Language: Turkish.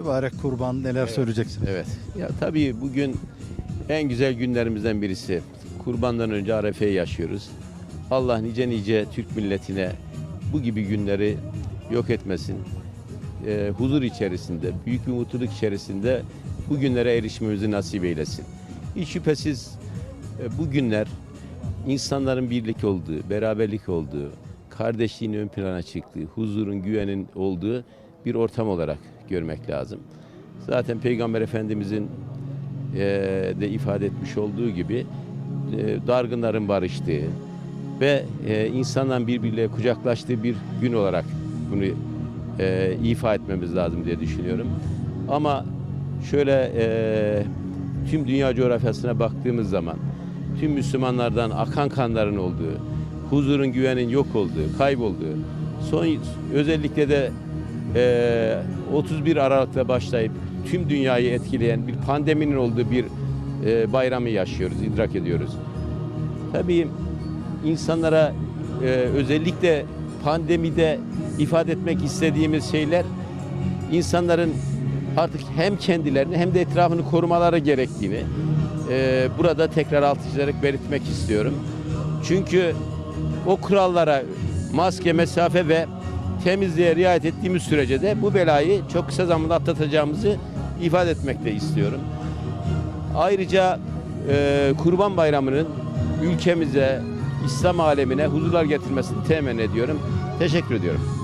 Mübarek kurban neler söyleyeceksiniz? Evet. Ya tabii bugün en güzel günlerimizden birisi. Kurbandan önce Arefe'yi yaşıyoruz. Allah nice nice Türk milletine bu gibi günleri yok etmesin. Ee, huzur içerisinde, büyük bir mutluluk içerisinde bu günlere erişmemizi nasip eylesin. Hiç şüphesiz e, bu günler insanların birlik olduğu, beraberlik olduğu, kardeşliğin ön plana çıktığı, huzurun, güvenin olduğu bir ortam olarak görmek lazım. Zaten Peygamber Efendimizin e, de ifade etmiş olduğu gibi e, dargınların barıştığı ve e, insanların birbiriyle kucaklaştığı bir gün olarak bunu e, ifa etmemiz lazım diye düşünüyorum. Ama şöyle e, tüm dünya coğrafyasına baktığımız zaman tüm Müslümanlardan akan kanların olduğu, huzurun güvenin yok olduğu, kaybolduğu, son özellikle de e, 31 Aralık'ta başlayıp tüm dünyayı etkileyen bir pandeminin olduğu bir e, bayramı yaşıyoruz, idrak ediyoruz. Tabii insanlara e, özellikle pandemide ifade etmek istediğimiz şeyler insanların artık hem kendilerini hem de etrafını korumaları gerektiğini e, burada tekrar altı çizerek belirtmek istiyorum. Çünkü o kurallara maske, mesafe ve temizliğe riayet ettiğimiz sürece de bu belayı çok kısa zamanda atlatacağımızı ifade etmek de istiyorum. Ayrıca e, Kurban Bayramı'nın ülkemize, İslam alemine huzurlar getirmesini temenni ediyorum. Teşekkür ediyorum.